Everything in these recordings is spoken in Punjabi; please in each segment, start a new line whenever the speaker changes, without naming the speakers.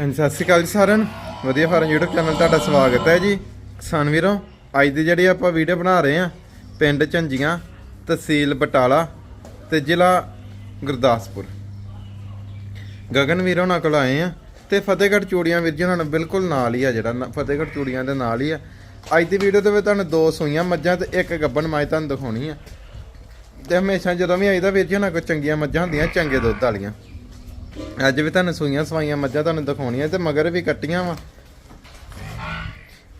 ਹਾਂਜੀ, ਸਤਿ ਸ਼੍ਰੀ ਅਕਾਲ ਜੀ ਸਾਰਿਆਂ ਨੂੰ। ਵਧੀਆ ਫਾਰਮ YouTube ਚੈਨਲ ਤੁਹਾਡਾ ਸਵਾਗਤ ਹੈ ਜੀ। ਕਿਸਾਨ ਵੀਰੋ, ਅੱਜ ਦੀ ਜਿਹੜੀ ਆਪਾਂ ਵੀਡੀਓ ਬਣਾ ਰਹੇ ਆ ਪਿੰਡ ਝੰਜੀਆਂ, ਤਹਿਸੀਲ ਬਟਾਲਾ ਤੇ ਜ਼ਿਲ੍ਹਾ ਗੁਰਦਾਸਪੁਰ। ਗਗਨ ਵੀਰੋ ਉਹਨਾਂ ਕੋਲ ਆਏ ਆ ਤੇ ਫਤਿਹਗੜ੍ਹ ਚੂੜੀਆਂ ਵੀਰ ਜੀ ਉਹਨਾਂ ਨਾਲ ਬਿਲਕੁਲ ਨਾਲ ਹੀ ਆ ਜਿਹੜਾ, ਨ- ਫਤਿਹਗੜ੍ਹ ਚੂੜੀਆਂ ਦੇ ਨਾਲ ਹੀ ਆ। ਅੱਜ ਦੀ ਵੀਡੀਓ ਦੇ ਵਿੱਚ ਤੁਹਾਨੂੰ ਦੋ ਸੂਈਆਂ ਮੱਝਾਂ ਤੇ ਇੱਕ ਗੱਬਣ ਮਾਈ ਤੁਹਾਨੂੰ ਦਿਖਾਉਣੀ ਆ। ਤੇ ਹਮੇਸ਼ਾ ਜਦੋਂ ਵੀ ਆਈਦਾ ਵੀਰ ਜੀ ਉਹਨਾਂ ਕੋਲ ਚੰਗੀਆਂ ਮੱਝਾਂ ਹੁੰਦੀਆਂ, ਚੰਗੇ ਦੁੱਧ ਵਾਲੀਆਂ। ਅੱਜ ਵੀ ਤੁਹਾਨੂੰ ਸੂਈਆਂ ਸਵਾਈਆਂ ਮੱਝਾਂ ਤੁਹਾਨੂੰ ਦਿਖਾਉਣੀਆਂ ਤੇ ਮਗਰ ਵੀ ਕੱਟੀਆਂ ਵਾ।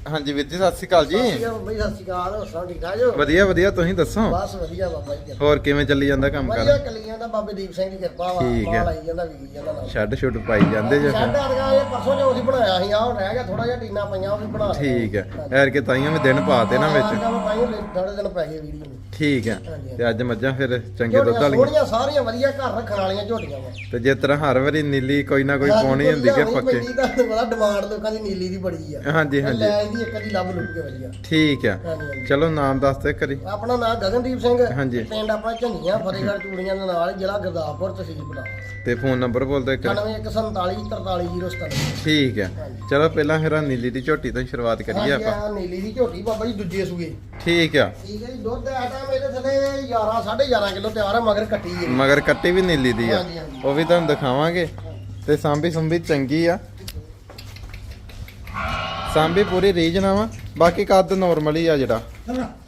ਹਾਂਜੀ ਵੀਰ ਜੀ ਸਤਿ ਸ਼੍ਰੀ ਅਕਾਲ ਜੀ।
ਸਤਿ ਸ਼੍ਰੀ ਅਕਾਲ ਬਾਬਾ ਜੀ ਸਤਿ ਸ਼੍ਰੀ ਅਕਾਲ। ਹੋਰ ਸਭ ਠੀਕ ਠਾਕ ਜੋ
ਵਧੀਆ ਵਧੀਆ ਤੁਸੀਂ ਦੱਸੋ?
ਬਸ ਵਧੀਆ ਬਾਬਾ ਜੀ।
ਹੋਰ ਕਿਵੇਂ ਚੱਲੀ ਜਾਂਦਾ ਕੰਮ
ਵਧੀਆ
ਕਰ?
ਕਲੀਆਂ ਦਾ ਬਾਬੇ ਦੀਪ ਸਿੰਘ ਦੀ ਕਿਰਪਾ ਵਾ
ਠੀਕ ਹੈ।
ਜਾਂਦਾ ਵੀ ਜਾਂਦਾ ਨਾਲ।
ਛੱਡ ਛੁੱਟ ਪਾਈ ਜਾਂਦੇ ਜੇ।
ਛੱਡ ਗਿਆ ਇਹ ਪਰਸੋਂ ਜੋ ਅਸੀਂ ਬਣਾਇਆ ਸੀ ਆ ਹੁਣ ਰਹਿ ਗਿਆ ਥੋੜਾ ਜਿਹਾ ਟੀਨਾ ਪਈਆਂ ਉਹ ਵੀ ਬਣਾ।
ਠੀਕ ਹੈ। ਐਰ ਕੇ ਤਾਈਆਂ ਵੀ ਦਿਨ ਪਾਤੇ ਨਾ ਵਿੱਚ।
ਥੋੜੇ ਦਿਨ ਪੈ ਗਏ ਵੀਡੀਓ
ਠੀਕ ਹੈ। ਤੇ ਅੱਜ ਮੱਝਾਂ ਫਿਰ ਚੰਗੇ ਦੁੱਧ ਵਾਲੀਆਂ?
ਸੋਹਣੀਆਂ ਸਾਰੀਆਂ ਵਧੀਆ ਘਰ ਰੱਖਣ ਵਾਲੀਆਂ ਝੋਟੀਆਂ ਵਾ।
ਤੇ ਜਿਸ ਤਰ੍ਹਾਂ ਹਰ ਵਾਰੀ ਨੀਲੀ ਕੋਈ ਨਾ ਕੋਈ ਪਾਉਣੀ ਹੁੰਦੀ ਕਿ ਪੱਕੇ?
ਡਿਮਾਂਡ ਲੋਕਾਂ ਦੀ ਨੀਲੀ ਦੀ ਬੜੀ ਆ।
ਹਾਂਜੀ ਹਾਂਜੀ।
ਇਹਦੀ ਇੱਕ ਦੀ ਲੱਭ ਲੁੱਟ ਕੇ ਵਧੀਆ।
ਠੀਕ ਹੈ
ਹਾਂਜੀ। ਹਾਂਜੀ
ਚਲੋ ਨਾਮ ਦੱਸ ਦੇ ਕਰੀ
ਆਪਣਾ ਨਾਮ ਗਗਨਦੀਪ ਸਿੰਘ।
ਹਾਂਜੀ।
ਪਿੰਡ ਆਪਣਾ ਝੰਡੀਆਂ ਫਤਿਹਗੜ੍ਹ ਚੂੜੀਆਂ ਦੇ ਨਾਲ ਜ਼ਿਲ੍ਹਾ ਗੁਰਦਾਸਪੁਰ ਤਹਿਸੀਲ ਬਟਾਲਾ
ਤੇ ਫੋਨ ਨੰਬਰ ਬੋਲ ਦੇ ਇੱਕ
9147433097
ਠੀਕ ਹੈ ਚਲੋ ਪਹਿਲਾਂ ਫਿਰ ਆਹ ਨੀਲੀ ਦੀ ਝੋਟੀ ਤੋਂ ਹੀ ਸ਼ੁਰੂਆਤ ਕਰੀਏ
ਹਾਂਜੀ
ਆਪਾਂ।
ਆਹ ਨੀਲੀ ਦੀ ਝੋਟੀ ਬਾਬਾ ਜੀ ਦੂਜੇ ਸੂਏ।
ਠੀਕ ਆ।
ਠੀਕ ਹੈ ਜੀ ਦੁੱਧ ਆ ਟਾਈਮ ਇਹਦੇ ਥੱਲੇ 11 11.5 ਕਿਲੋ ਤਿਆਰ ਆ ਮਗਰ ਕੱਟੀ ਹੈ
ਮਗਰ ਕੱਟੀ ਵੀ ਨੀਲੀ ਦੀ ਆ।
ਹਾਂਜੀ, ਹਾਂਜੀ।
ਉਹ ਵੀ ਤੁਹਾਨੂੰ ਦਿਖਾਵਾਂਗੇ। ਤੇ ਸਾਂਭੀ ਸੁੰਭੀ ਚੰਗੀ ਆ। ਸਾਂਭੀ ਪੂਰੀ ਰੀਜ ਨਾ ਵਾ। ਬਾਕੀ ਕੱਦ ਨਾਰਮਲ ਹੀ ਆ ਜਿਹੜਾ।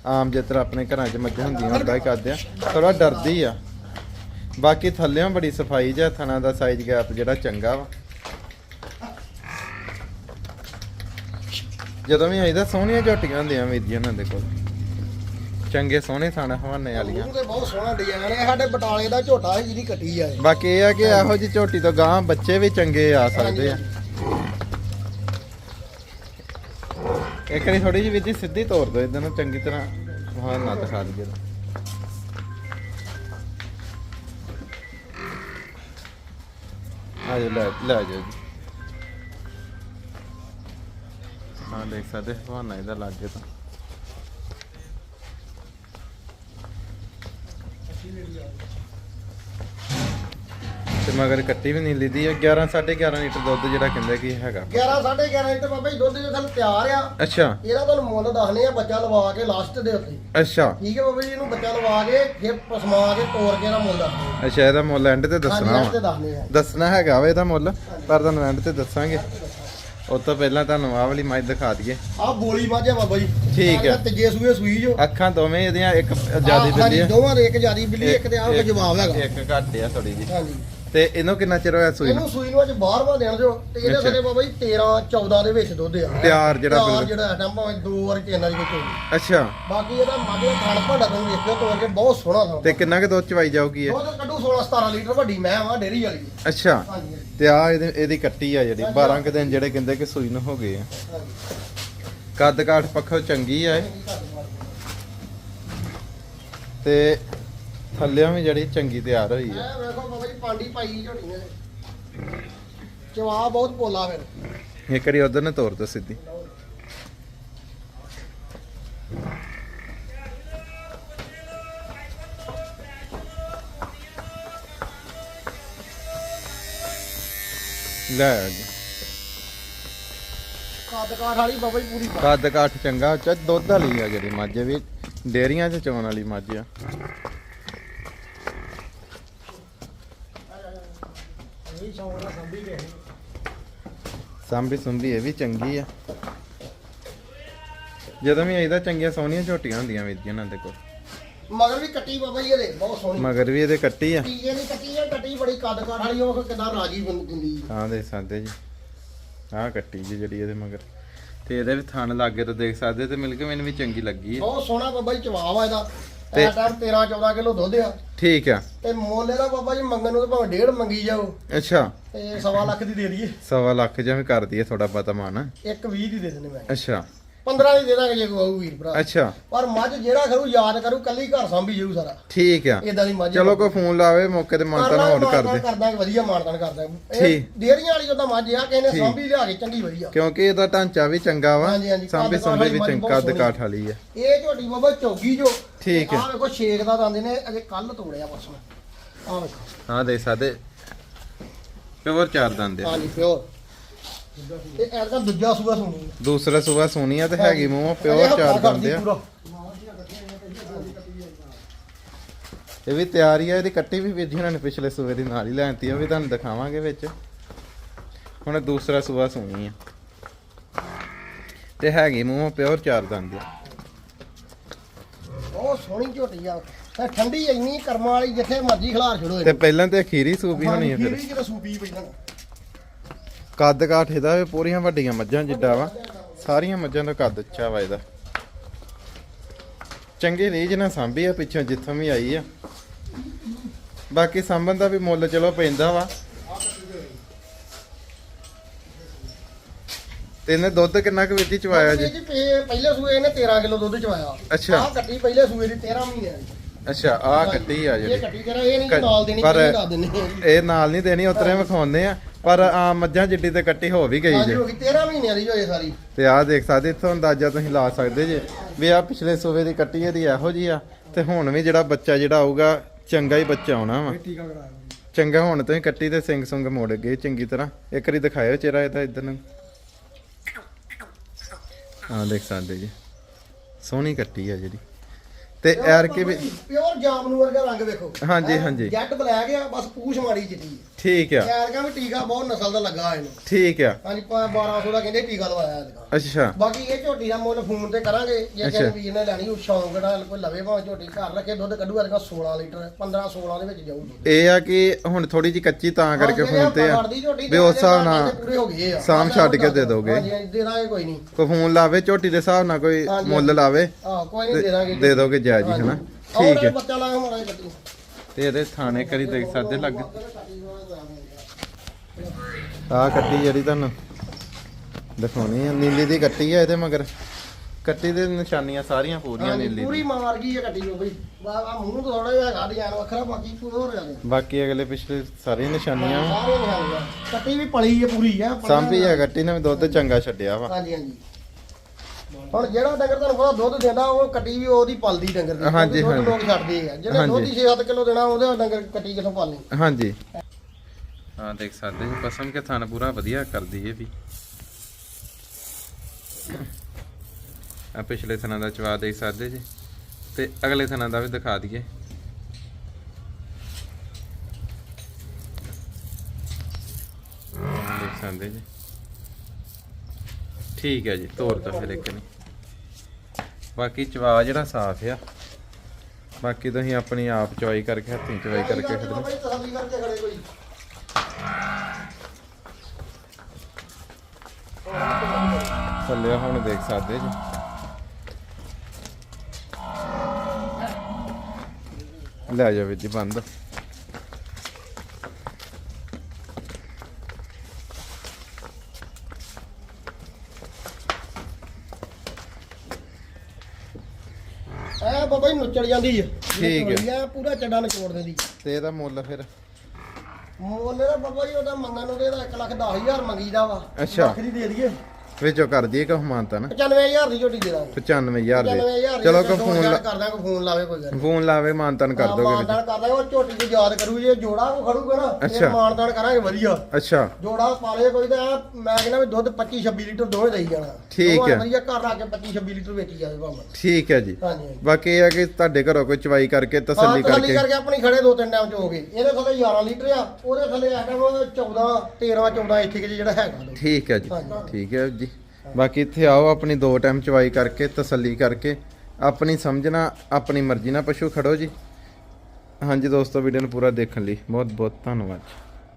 ਆਮ ਜਿਸ ਤਰ੍ਹਾਂ ਆਪਣੇ ਘਰਾਂ 'ਚ ਮੱਝਾਂ ਹੁੰਦੀਆਂ ਹੁੰਦਾ ਹੀ ਕੱਦ ਆ। ਥੋੜਾ ਡਰਦੀ ਆ। ਬਾਕੀ ਥੱਲਿਓਂ ਬੜੀ ਸਫ਼ਾਈ ਜਿਹਾ ਥਣਾ ਦਾ ਸਾਈਜ਼ ਗੈਪ ਜਿਹੜਾ ਚੰਗਾ ਵਾ। ਜਦੋਂ ਵੀ ਆਈਦਾ ਸੋਹਣੀਆਂ ਝੋਟੀਆਂ ਹੁੰਦੀਆਂ ਵੀਰ ਜੀ ਇਹਨਾਂ ਦੇ ਕੋਲ। ਚੰਗੇ ਸੋਹਣੇ ਥਣ ਹਵਾਨੇ ਵਾਲੀਆਂ।
ਤੇ ਬਹੁਤ ਸੋਹਣਾ ਡਿਜ਼ਾਈਨ ਹੈ ਸਾਡੇ ਬਟਾਲੇ ਦਾ ਝੋਟਾ ਹੈ ਜਿਹਦੀ ਕੱਟੀ ਆ ਇਹ।
ਬਾਕੀ ਇਹ ਆ ਕਿ ਇਹੋ ਜਿਹੀ ਝੋਟੀ ਤੋਂ ਗਾਂ ਬੱਚੇ ਵੀ ਚੰਗੇ ਆ ਸਕਦੇ ਆ। ਇੱਕ ਵਾਰੀ ਥੋੜੀ ਜਿਹੀ ਵਿੱਧੀ ਸਿੱਧੀ ਤੋਰ ਦੋ ਇਦਾਂ ਨੂੰ ਚੰਗੀ ਤਰ੍ਹਾਂ ਹਾਂ ਨਾ ਦਿਖਾ ਦਈਏ। ਆ ਜਾ ਲੈ ਲੈ ਜਾਓ ਹਾਂ, ਦੇਖ ਸਕਦੇ ਹਵਾਨਾ ਇਹਦਾ ਲੱਗ ਲੱਗੇ ਤਾਂ। ਤੇ ਮਗਰ ਕੱਟੀ ਵੀ ਨੀਲੀ ਦੀ ਆ। 11 11.5 ਲੀਟਰ ਦੁੱਧ ਜਿਹੜਾ ਕਹਿੰਦੇ ਕਿ ਹੈਗਾ।
11 11.5 ਲੀਟਰ ਬਾਬਾ ਜੀ ਦੁੱਧ ਜੋ ਥੱਲੇ ਤਿਆਰ ਆ।
ਅੱਛਾ।
ਇਹਦਾ ਤੁਹਾਨੂੰ ਮੁੱਲ ਦੱਸਨੇ ਆ ਬੱਚਾ ਲਵਾ ਕੇ ਲਾਸਟ ਦੇ ਉੱਤੇ।
ਅੱਛਾ।
ਠੀਕ ਹੈ ਬਾਬਾ ਜੀ ਇਹਨੂੰ ਬੱਚਾ ਲਵਾ ਕੇ ਫਿਰ ਪਸਮਾ ਕੇ ਤੋੜ ਕੇ ਇਹਦਾ ਮੁੱਲ ਦੱਸਨੇ
ਅੱਛਾ ਇਹਦਾ ਮੁੱਲ ਐਂਡ ਤੇ ਦੱਸਣਾ
ਤੇ
ਦੱਸਣਾ ਹੈਗਾ ਵਾ ਇਹਦਾ ਮੁੱਲ ਪਰ ਤੁਹਾਨੂੰ ਐਂਡ ਤੇ ਦੱਸਾਂਗੇ। ਉਸ ਤੋਂ ਪਹਿਲਾਂ ਤੁਹਾਨੂੰ ਆਹ ਵਾਲੀ ਮੱਝ ਦਿਖਾ ਦਈਏ।
ਆ ਬੋਲੀ ਮਾਝਾ ਬਾਬਾ ਜੀ।
ਠੀਕ ਹੈ।
ਆਹ ਤੀਜੇ ਸੂਏ ਸੂਈ ਜੋ।
ਅੱਖਾਂ ਦੋਵੇਂ ਇਹਦੀਆਂ ਇੱਕ ਜਿਆਦੀ
ਆਹ,
ਬਿੱਲੀ ਆ।
ਦੋਵਾਂ ਦੇ ਇੱਕ ਜਿਆਦੀ ਬਿੱਲੀ ਇੱਕ ਤੇ ਆਹ ਜਵਾਬ ਹੈਗਾ।
ਇੱਕ ਘੱਟ ਆ ਥੋੜੀ ਜੀ
ਹਾਂਜੀ।
ਤੇ ਇਹਨੂੰ ਕਿੰਨਾ ਚਿਰ ਹੋਇਆ ਸੂਈ ਨੂੰ?
ਸੂਈ ਨੂੰ ਅੱਜ 12ਵਾਂ ਦੇਣ ਜੋ ਤੇ ਇਹਦੇ
ਅੱਛਾ।
ਥੱਲੇ ਬਾਬਾ ਜੀ 13 14 ਦੇ ਵਿੱਚ ਦੁੱਧ ਆ।
ਤਿਆਰ ਜਿਹੜਾ
ਤਿਆਰ
ਬਿਲਕੁਲ।
ਜਿਹੜਾ ਟਾਈਮ ਭਾਵੇਂ ਦੋ ਵਾਰੀ ਤਿੰਨ ਵਾਰੀ ਵਿੱਚ ਹੋਊਗੀ
ਅੱਛਾ।
ਬਾਕੀ ਇਹਦਾ ਮਾਝੇ ਖਾਣ ਭਾਂਡਾ ਤੁਸੀਂ ਦੇਖਿਓ ਤੋੜ ਕੇ ਬਹੁਤ ਸੋਹਣਾ
ਤੇ ਕਿੰਨਾ ਕੁ ਦੁੱਧ ਚਵਾਈ ਜਾਊਗੀ ਇਹ?
ਦੁੱਧ ਕੱਢੂ 16 17 ਲੀਟਰ ਵੱਡੀ ਮੈਂ ਆ ਡੇਰੀ ਵਾਲੀ।
ਅੱਛਾ।
ਹਾਂਜੀ
ਤੇ ਆ ਇਹਦੀ ਇਹਦੀ ਕੱਟੀ ਆ ਜਿਹੜੀ 12 ਕੁ ਦਿਨ ਜਿਹੜੇ ਕਹਿੰਦੇ ਕਿ ਸੂਈ ਨੂੰ ਹੋ ਗਏ ਆ।
ਹਾਂਜੀ
ਕੱਦ ਕਾਠ ਪੱਖੋਂ ਚੰਗੀ ਆ ਇਹ। ਤੇ ਥੱਲਿਆਂ ਵੀ ਜਿਹੜੀ ਚੰਗੀ ਤਿਆਰ ਹੋਈ ਆ।
ਇਹ ਵੇਖੋ ਬਾਬਾ ਜੀ ਪਾਂਡੀ ਪਾਈ ਝੋਟੀ ਨੇ ਜਵਾਬ ਬਹੁਤ ਪੋਲਾ ਫਿਰ।
ਇੱਕ ਵਾਰੀ ਉਧਰ ਨੇ ਤੋਰ ਦੋ ਸਿੱਧੀ। ਲੈ ਜੀ।
ਕੱਦ ਕਾਠ ਵਾਲੀ ਬਾਬਾ ਜੀ ਪੂਰੀ ਪਾ।
ਕੱਦ ਕਾਠ ਚੰਗਾ ਉੱਚਾ ਦੁੱਧ ਵਾਲੀ ਆ ਜਿਹੜੀ ਮੱਝ ਵੀ ਡੇਰੀਆਂ 'ਚ ਚੋਣ ਵਾਲੀ ਮੱਝ ਆ
ਇਹ ਸੌਂ ਦਾ ਸੰਭੀ
ਸਾਂਭੀ ਇਹ ਵੀ ਚੰਗੀ ਆ। ਜਦੋਂ ਵੀ ਆਈਦਾ ਚੰਗੀਆਂ ਸੋਹਣੀਆਂ ਝੋਟੀਆਂ ਹੁੰਦੀਆਂ ਵੀਰ ਜੀ ਇਹਨਾਂ ਦੇ ਕੋਲ।
ਮਗਰ ਵੀ ਕੱਟੀ ਬਾਬਾ ਜੀ ਇਹਦੇ ਬਹੁਤ ਸੋਹਣੀ।
ਮਗਰ ਵੀ ਇਹਦੇ ਕੱਟੀ ਆ।
ਟੀਕੇ ਦੀ ਕੱਟੀ ਹੈ ਕੱਟੀ ਬੜੀ ਕੱਦ ਕਾਠ ਵਾਲੀ ਉਹ ਕਿਦਾਂ ਰਾਜੀ ਬਣ ਦਿੰਦੀ
ਹਾਂ ਦੇਖ ਸਕਦੇ ਜੀ। ਆਹ ਕੱਟੀ ਜੀ ਜਿਹੜੀ ਇਹਦੇ ਮਗਰ। ਤੇ ਇਹਦੇ ਵੀ ਥਣ ਲੱਗੇ ਤਾਂ ਦੇਖ ਸਕਦੇ ਤੇ ਮਿਲ ਕੇ ਮੈਨੂੰ ਵੀ ਚੰਗੀ ਲੱਗੀ
ਬਹੁਤ ਸੋਹਣਾ ਬਾਬਾ ਜੀ ਆ ਇਹਦਾ।
ਤੇ-
ਟਾਈਮ 13 14 ਕਿਲੋ ਦੁੱਧ ਆ।
ਠੀਕ ਆ।
ਤੇ ਮੁੱਲ ਇਹਦਾ ਬਾਬਾ ਜੀ ਮੰਗਣ ਨੂੰ ਤਾਂ ਭਾਵੇਂ ਡੇਢ ਮੰਗੀ ਜਾਓ।
ਅੱਛਾ।
ਤੇ ਸਵਾ ਲੱਖ ਦੀ ਦੇ ਦਈਏ।
ਸਵਾ ਲੱਖ ਜਿਵੇਂ ਕਰ ਦਈਏ ਥੋੜਾ ਪਤਾ ਮਾਨ।
ਇੱਕ 20 ਦੀ ਦੇ ਦਿੰਦੇ ਮੈਂ।
ਅੱਛਾ।
15 ਦੀ ਦੇ ਦਾਂਗੇ ਜੇ ਕੋਈ ਆਊ ਵੀਰ ਭਰਾ।
ਅੱਛਾ।
ਪਰ ਮੱਝ ਜਿਹੜਾ ਕਰੂ ਯਾਦ ਕਰੂ ਕੱਲੀ ਘਰ ਸੰਭੀ ਜਾਊ ਸਾਰਾ।
ਠੀਕ ਆ।
ਇਦਾਂ ਦੀ ਮੱਝ
ਚਲੋ ਕੋਈ ਫੋਨ ਲਾਵੇ ਮੌਕੇ ਤੇ ਮਾਨਤਾ ਨੂੰ ਹੋਰ ਕਰ ਦੇ
ਕਰਦਾ ਵਧੀਆ ਮਾਨਤਾਨ ਕਰਦਾ। ਇਹ। ਡੇਰੀਆਂ ਵਾਲੀ ਉਹਦਾ ਮੱਝ ਆ ਕਿਸੇ ਨੇ। ਸੰਭੀ ਲਿਆ ਕੇ ਚੰਗੀ ਵਧੀਆ।
ਕਿਉਂਕਿ ਇਹਦਾ ਢਾਂਚਾ ਵੀ ਚੰਗਾ ਵਾ ਸਾਂਭੀ ਸੁੰਭੀ ਵੀ ਚੰਗਾ
ਬਹੁਤ
ਕੱਦ ਕਾਠ ਵਾਲੀ ਆ।
ਇਹ ਝੋਟੀ ਬਾਬਾ ਚੌਗੀ ਜੋ
ਠੀਕ।
ਆਹ ਵੇਖੋ ਛੇਕ ਦਾ ਦੰਦ ਨੇ ਅਜੇ ਕੱਲ ਤੋੜਿਆ ਪਰਸੋਂ ਆਹ ਵੇਖੋ।
ਹਾਂ ਦੇਖ ਸਕਦੇ। ਪਿਓਰ ਚਾਰ ਦੰਦ ਆ।
ਹਾਂਜੀ ਪਿਓਰ। ਤੇ ਐਰਕਾ ਦੂਜਾ ਸੂਆ ਸੁਣੀ
ਦੂਸਰਾ ਸੂਆ ਸੋਨੀ ਆ ਤੇ ਹੈਗੀ ਮੂੰਹ ਪਿਓਰ ਚਾਰ ਦੰਦੇ ਆ। ਇਹ ਵੀ ਤਿਆਰੀ ਆ ਇਹਦੀ ਕੱਟੀ ਵੀ ਵੀਰ ਜੀ ਉਹਨਾਂ ਨੇ ਪਿਛਲੇ ਸੂਏ ਦੀ ਨਾਲ ਹੀ ਲੈਣਤੀ ਆ ਵੀ ਤੁਹਾਨੂੰ ਦਿਖਾਵਾਂਗੇ ਵਿੱਚ। ਹੁਣ ਦੂਸਰਾ ਸੂਆ ਸੋਨੀ ਆ। ਤੇ ਹੈਗੀ ਮੂੰਹ ਪਿਓਰ ਚਾਰ ਦੰਦ ਆ।
ਬਹੁਤ ਸੋਹਣੀ ਝੋਟੀ ਆ। ਤੇ ਠੰਡੀ ਇੰਨੀ ਕਰਮਾਂ ਵਾਲੀ ਜਿੱਥੇ ਮਰਜ਼ੀ ਖਿਲਾਰ ਛੜੋ
ਤੇ ਪਹਿਲਾਂ ਤੇ ਖੀਰੀ ਸੂਪੀ ਹੋਣੀ ਆ ਫਿਰ।
ਜਿਹੜਾ ਸੂਪੀ ਪਹਿਲਾਂ
ਕੱਦ ਕਾਠ ਇਹਦਾ ਵੀ ਪੂਰੀਆਂ ਵੱਡੀਆਂ ਮੱਝਾਂ ਜਿੱਡਾ ਵਾ। ਸਾਰੀਆਂ ਮੱਝਾਂ ਦਾ ਕੱਦ ਅੱਛਾ ਵਾ ਇਹਦਾ। ਚੰਗੀ ਰੀਝ ਨਾਲ ਸਾਂਭੀ ਆ ਪਿੱਛੋਂ ਜਿੱਥੋਂ ਵੀ ਆਈ ਆ। ਬਾਕੀ ਸਾਂਭਣ ਦਾ ਵੀ ਮੁੱਲ ਚਲੋ ਪੈਂਦਾ ਵਾ। ਤੇ ਇਹਨੇ ਦੁੱਧ ਕਿੰਨਾ ਕੁ ਵਿੱਚ ਚਵਾਇਆ ਜੀ?
ਇਹ ਪਹਿਲੇ ਸੂਏ ਇਹਨੇ 13 ਕਿਲੋ ਦੁੱਧ ਚਵਾਇਆ।
ਅੱਛਾ।
ਆਹ ਕੱਟੀ ਪਹਿਲੇ ਸੂਏ ਦੀ 13 ਮਹੀਨੇ
ਅੱਛਾ ਆਹ ਕੱਟੀ ਆ
ਇਹ
ਜਿਹੜੀ।
ਕੱਟੀ ਕਰਾ ਇਹ ਨਹੀਂ ਨਾਲ ਦੇਣੀ
ਪਰ- ਇਹ ਨਾਲ ਨਹੀਂ ਦੇਣੀ ਉਤਰੇ ਵਿਖਾਉਂਦੇ ਆ। ਪਰ ਆ ਮੱਝਾਂ ਜਿੱਡੀ ਤੇ ਕੱਟੀ ਹੋ ਵੀ ਗਈ
ਹਾਂਜੀ
ਜੇ।
ਹੋ ਗਈ 13 ਮਹੀਨਿਆਂ ਦੀ ਹੋਏ ਸਾਰੀ।
ਤੇ ਆਹ ਦੇਖ ਸਕਦੇ ਇੱਥੋਂ ਅੰਦਾਜ਼ਾ ਤੁਸੀਂ ਲਾ ਸਕਦੇ ਜੇ। ਵੀ ਆ ਪਿਛਲੇ ਸੂਵੇ ਦੀ ਕੱਟੀ ਇਹਦੀ ਇਹੋ ਜੀ ਆ। ਤੇ ਹੁਣ ਵੀ ਜਿਹੜਾ ਬੱਚਾ ਜਿਹੜਾ ਆਊਗਾ ਚੰਗਾ ਹੀ ਬੱਚਾ ਆਉਣਾ ਵਾ।
ਟੀਕਾ ਕਰਾਇਆ
ਚੰਗਾ ਹੁਣ ਤੁਸੀਂ ਕੱਟੀ ਤੇ ਸਿੰਘ ਸੁੰਗ ਮੋੜ ਗਏ ਚੰਗੀ ਤਰ੍ਹਾਂ। ਇੱਕ ਵਾਰੀ ਦਿਖਾਇਓ ਚਿਹਰਾ ਇਹਦਾ ਇੱਧਰ ਨੂੰ। ਆਹ ਦੇਖ ਸਕਦੇ ਜੀ। ਸੋਹਣੀ ਕੱਟੀ ਆ ਜਿਹੜੀ। ਤੇ ਐਰ ਕੇ ਵੀ
ਪਿਓਰ ਜਾਮਨੂ ਵਰਗਾ ਰੰਗ ਵੇਖੋ
ਹਾਂਜੀ,
ਹੈਂ?
ਹਾਂਜੀ।
ਜੈਟ ਬਲੈਕ ਆ ਬਸ ਪੂਛ ਮਾੜੀ ਚਿੱਟੀ
ਠੀਕ ਆ।
ਐਰਕਾ ਵੀ ਟੀਕਾ ਬਹੁਤ ਨਸਲ ਦਾ ਲੱਗਾ ਇਹਨੂੰ।
ਠੀਕ ਆ।
ਹਾਂਜੀ 1200 ਦਾ ਕਹਿੰਦੇ ਟੀਕਾ ਲਵਾਇਆ ਇਹਦਾ
ਅੱਛਾ।
ਬਾਕੀ ਇਹ ਝੋਟੀ ਦਾ ਮੁੱਲ ਫੋਨ ਤੇ ਕਰਾਂਗੇ। ਜੇ। ਕਿਸੇ ਵੀਰ ਨੇ ਲੈਣੀ ਉਹ ਸ਼ੌਂਕ ਨਾਲ ਕੋਈ ਲਵੇ ਭਾਵੇਂ ਝੋਟੀ ਘਰ ਰੱਖੇ ਦੁੱਧ ਕੱਢੂ ਅਰਗਾ 16 ਲੀਟਰ 15 16 ਦੇ ਵਿੱਚ ਜਾਊ
ਇਹ ਆ ਕਿ ਹੁਣ ਥੋੜੀ ਜੀ ਕੱਚੀ ਤਾਂ ਕਰਕੇ
ਹਾਂ,
ਫੋਨ ਤੇ ਆ। ਵੀ ਉਸ ਹਿਸਾਬ ਨਾਲ
ਪੂਰੇ ਹੋ ਗਏ ਆ।
ਸਾਂਭ ਛੱਡ ਕੇ ਦੇ ਦੋਗੇ।
ਹਾਂਜੀ ਦੇ ਦਾਂਗੇ ਕੋਈ ਨਹੀਂ।
ਕੋਈ ਫੋਨ ਲਾਵੇ ਝੋਟੀ ਦੇ ਹਿਸਾਬ ਨਾਲ ਕੋਈ। ਮੁੱਲ ਲਾਵੇ
ਆਹ ਕੋਈ ਨਹੀਂ ਦੇ ਦਾਂਗੇ
ਦੇ ਦੋਗੇ ਜਾਇਜ਼ ਹੀ, ਹਨਾ? ਠੀਕ ਹੈ।
ਬੱਚਾ ਲਾਇਆ
ਤੇ ਇਹਦੇ ਥਾਣੇ ਕਰੀ ਦੇਖ ਸਕਦੇ ਲੱਗ। ਆ ਕੱਟੀ ਜਿਹੜੀ ਤੁਹਾਨੂੰ ਦਿਖਾਉਣੀ ਆ। ਨੀਲੀ ਦੀ ਕੱਟੀ ਆ ਇਹਦੇ ਮਗਰ। ਕੱਟੀ ਦੇ ਨਿਸ਼ਾਨੀਆਂ ਸਾਰੀਆਂ ਪੂਰੀਆਂ ਨੀਲੀ
ਪੂਰੀ
ਦੀ।
ਮਾਰ ਗਈ ਹੈ ਕੱਟੀ ਨੂੰ ਬਈ ਆ ਮੂੰਹ ਤੋਂ ਥੋੜਾ ਜਿਹਾ ਹੈਗਾ ਡਿਜ਼ਾਈਨ ਵੱਖਰਾ ਬਾਕੀ ਪੂਰੇ ਹੋ ਰਿਹਾ
ਬਾਕੀ ਅਗਲੇ ਪਿਛਲੇ ਸਾਰੀਆਂ ਨਿਸ਼ਾਨੀਆਂ।
ਸਾਰੇ ਨਿਸ਼ਾਨ ਆ। ਕੱਟੀ ਵੀ ਪਲੀ ਹੈ ਪੂਰੀ ਹੈ
ਸਾਂਭੀ ਆ। ਕੱਟੀ ਨੇ ਵੀ ਦੁੱਧ ਚੰਗਾ ਛੱਡਿਆ ਵਾ।
ਹਾਂਜੀ ਹਾਂਜੀ। ਹੁਣ ਜਿਹੜਾ ਡੰਗਰ ਤੁਹਾਨੂੰ ਪਤਾ ਦੁੱਧ ਦਿੰਦਾ ਉਹ ਕੱਟੀ ਵੀ ਉਹਦੀ ਪਲਦੀ ਡੰਗਰ ਦੀ
ਹਾਂਜੀ,
ਦੁੱਧ
ਹਾਂਜੀ।
ਲੋਕ ਛੱਡਦੇ ਆ। ਜਿਹੜੇ
ਹਾਂਜੀ।
ਦੁੱਧ ਹੀ 6-7 ਕਿਲੋ ਦੇਣਾ ਉਹਦੇ ਡੰਗਰ ਕੱਟੀ ਕਿਥੋਂ ਪਾਲਣੀ?
ਹਾਂਜੀ। ਹਾਂ ਦੇਖ ਸਕਦੇ ਜੀ ਪਸਮ ਕੇ ਥਣ ਪੂਰਾ ਵਧੀਆ ਕਰਦੀ ਇਹ ਵੀ। ਆ ਪਿਛਲੇ ਥਣਾਂ ਦਾ ਚਵਾ ਦੇਖ ਸਕਦੇ ਜੀ ਤੇ ਅਗਲੇ ਥਣਾਂ ਦਾ ਵੀ ਦਿਖਾ ਦਈਏ। ਦੇਖ ਸਕਦੇ ਜੀ। ਠੀਕ ਹੈ ਜੀ ਤੋਰ ਤਾਂ ਫਿਰ ਇੱਕ ਨਹੀਂ। ਬਾਕੀ ਚਵਾ ਜਿਹੜਾ ਸਾਫ਼ ਆ। ਬਾਕੀ ਤੁਸੀਂ ਆਪਣੀ ਆਪ ਚਵਾਈ ਕਰਕੇ, ਹੱਥੀਂ ਚਵਾਈ ਕਰਕੇ ਖੜੋ
ਤਸੱਲੀ ਕਰਕੇ ਖੜੇ ਕੋਈ
ਥੱਲੇ ਹੁਣ ਦੇਖ ਸਕਦੇ ਜੀ। ਲੈ ਜਾ ਵੀਰ ਜੀ, ਬੰਦ।
ਐ ਬਾਬਾ ਜੀ ਨੁੱਚੜ ਜਾਂਦੀ ਹੈ
ਠੀਕ ਹੈ।
ਹੈ ਪੂਰਾ ਚੱਡਾ ਨਿਚੋੜ ਦਿੰਦੀ
ਤੇ ਇਹਦਾ ਮੁੱਲ ਫਿਰ?
ਮੁੱਲ ਦਾ ਬਾਬਾ ਜੀ ਉਹਦਾ ਮੰਗਣ ਨੂੰ ਤੇ ਇਹਦਾ 1 ਲੱਖ 10000 ਮੰਗੀਦਾ ਵਾ।
ਅੱਛਾ।
ਦੀ ਦੇ ਦਈਏ।
ਵਿੱਚੋਂ ਕਰ ਦਈਏ ਕਿ ਹਮਾਨਤਾ ਨਾ?
95000 ਦੀ ਝੋਟੀ ਦੇ ਦਾਂਗੇ।
95000 ਦੇ।
95000
ਚਲੋ ਕੋ ਫੋਨ
ਕਰਦਾ ਕੋ ਫੋਨ ਲਾਵੇ ਕੋਈ ਗੱਲ।
ਫੋਨ ਲਾਵੇ ਮਾਨਤਨ ਕਰ ਦੋਗੇ ਵੀਰ
ਮਾਨਦਾਨ ਕਰਦਾ ਉਹ ਝੋਟੀ ਨੂੰ ਯਾਦ ਕਰੂ ਜੇ ਜੋੜਾ ਕੋ ਖੜੂਗਾ ਨਾ। ਇਹ ਮਾਨਦਾਨ ਕਰਾਂਗੇ ਵਧੀਆ।
ਅੱਛਾ।
ਜੋੜਾ ਪਾਲੇ ਕੋਈ ਤਾਂ ਮੈਂ ਕਹਿੰਦਾ ਵੀ ਦੁੱਧ 25 26 ਲੀਟਰ ਦੋਵੇਂ ਦੇਈ ਜਾਣਾ।
ਠੀਕ ਹੈ।
ਵਧੀਆ ਘਰ ਰੱਖ ਕੇ 25 26 ਲੀਟਰ ਵੇਚੀ ਜਾਵੇ ਭਾਵੇਂ।
ਠੀਕ ਹੈ ਜੀ। ਬਾਕੀ ਇਹ ਹੈ ਕਿ ਤੁਹਾਡੇ ਘਰੋਂ ਕੋਈ ਚਵਾਈ ਕਰਕੇ ਤਸੱਲੀ
ਤਸੱਲੀ
ਕਰਕੇ।
ਕਰਕੇ ਆਪਣੀ ਖੜੇ ਦੋ ਤਿੰਨ ਟਾਈਮ ਚ ਹੋ ਗਏ ਇਹਦੇ ਥੱਲੇ 11 ਲੀਟਰ ਆ ਉਹਦੇ ਥੱਲੇ ਆ ਟਾਈਮ 14 13 14 ਇੱਥੇ ਕਿ ਜਿਹੜਾ ਹੈਗਾ।
ਠੀਕ ਹੈ ਜੀ। ਠੀਕ ਹੈ ਜੀ। ਬਾਕੀ ਇੱਥੇ ਆਓ, ਆਪਣੀ ਦੋ ਟਾਈਮ ਚਵਾਈ ਕਰਕੇ, ਤਸੱਲੀ ਕਰਕੇ। ਆਪਣੀ ਸਮਝਣਾ ਆਪਣੀ ਮਰਜ਼ੀ ਨਾਲ ਪਸ਼ੂ ਖੜੋ ਜੀ। ਹਾਂਜੀ ਦੋਸਤੋ ਵੀਡੀਓ ਨੂੰ ਪੂਰਾ ਦੇਖਣ ਲਈ ਬਹੁਤ ਬਹੁਤ ਧੰਨਵਾਦ ਜੀ।